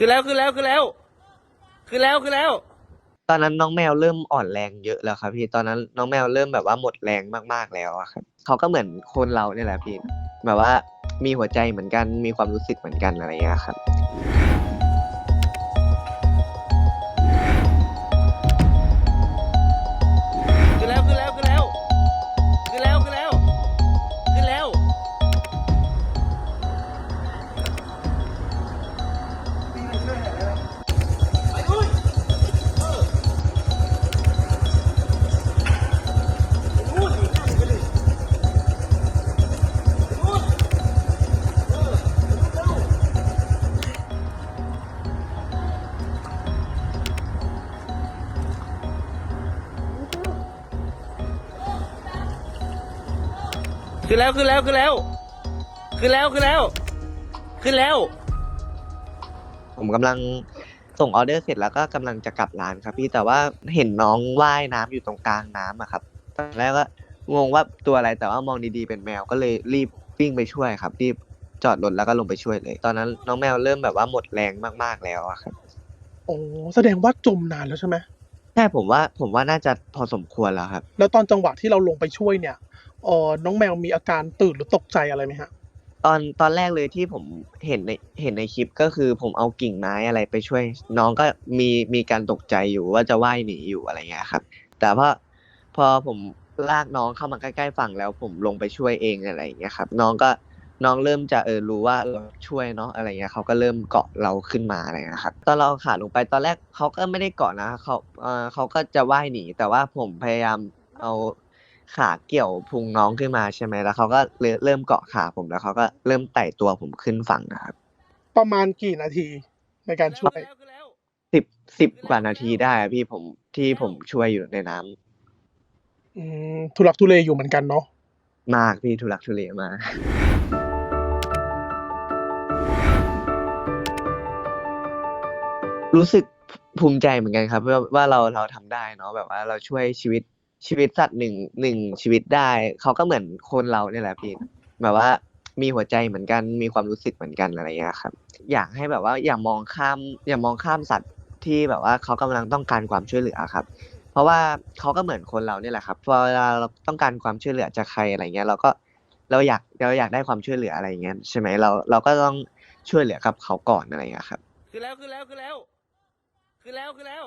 คือแล้วคือแล้วคือแล้วคือแล้วคือแล้ว ตอนนั้นน้องแมวเริ่มอ่อนแรงเยอะแล้วครับ พี่ตอนนั้นน้องแมวเริ่มแบบว่าหมดแรงมากๆแล้วอะครับเขาก็เหมือนคนเราเนี่ยแหละพี่แบบว่ามีหัวใจเหมือนกันมีความรู้สึกเหมือนกันอะไรอย่างเงี้ยครับ คือแล้วคือแล้วคือแล้วคือแล้วคือแล้วคือแล้ว ผมกำลังส่งออเดอร์เสร็จแล้วก็กำลังจะกลับร้านครับ พี่แต่ว่าเห็นน้องว่ายน้ำอยู่ตรงกลางน้ำอะครับตอนแรกก็งงว่าตัวอะไรแต่ว่ามองดีๆเป็นแมวก็เลยรีบวิ่งไปช่วยครับ รีบจอดรถแล้วก็ลงไปช่วยเลย ตอนนั้นน้องแมวเริ่มแบบว่าหมดแรงมากๆแล้วอะครับโอ้แสดงว่าจมนานแล้วใช่ไหมใช่ผมว่าผมว่าน่าจะพอสมควรแล้วครับ แล้วตอนจังหวะที่เราลงไปช่วยเนี่ยเออน้องแมวมีอาการตื่นหรือตกใจอะไรไหมฮะ ตอนตอนแรกเลยที่ผมเห็นในเห็นในคลิปก็คือผมเอากิ่งไม้อะไรไปช่วย น้องก็มีมีการตกใจอยู่ว่าจะว่ายหนีอยู่อะไรเงี้ยครับ แต่พอพอผมลากน้องเข้ามาใกล้ๆฝั่งแล้วผมลงไปช่วยเองอะไรเงี้ยครับ น้องก็น้องเริ่มจะเออรู้ว่าเราช่วยเนาะอะไรเงี้ยเขาก็เริ่มเกาะเราขึ้นมาอะไรเงี้ยครับตอนเราเอาขาลงไปตอนแรกเขาก็ไม่ได้เกาะนะเขาเออเขาก็จะว่ายหนีแต่ว่าผมพยายามเอา ขาเกี่ยวพุงน้องขึ้นมาใช่ไหมแล้วเขาก็เริ่มเริ่มเกาะขาผมแล้วเขาก็เริ่มไต่ตัวผมขึ้นฝั่งนะครับ ประมาณกี่นาทีในการช่วยคือแล้วสิบสิบกว่านาทีได้อะพี่ผมที่ผมช่วยอยู่ในน้ำอืมทุลักทุเลอยู่เหมือนกันเนาะมากพี่ทุลักทุเลมากรู้สึกภูมิใจเหมือนกันครับว่าว่าเราเราทำได้เนาะแบบว่าเราช่วยชีวิต ชีวิตสัตว์หนึ่งหนึ่งชีวิตได้ เขาก็เหมือนคนเราเนี่ยแหละพี่แบบว่ามีหัวใจเหมือนกันมีความรู้สึกเหมือนกันอะไรอย่างเงี้ยครับ อยากให้แบบว่าอย่ามองข้าม อย่ามองข้ามสัตว์ที่แบบว่าเขากำลังต้องการความช่วยเหลือครับ เพราะว่าเขาก็เหมือนคนเราเนี่ยแหละครับพอเวลาเราต้องการความช่วยเหลือจากใครอะไรเงี้ย เราก็เราอยากเราอยากได้ความช่วยเหลืออะไรเงี้ยใช่ไหมเราเราก็ต้องช่วยเหลือกับเขาก่อนอะไรเงี้ยครับคือแล้วคือแล้วคือแล้วคือแล้วคือแล้ว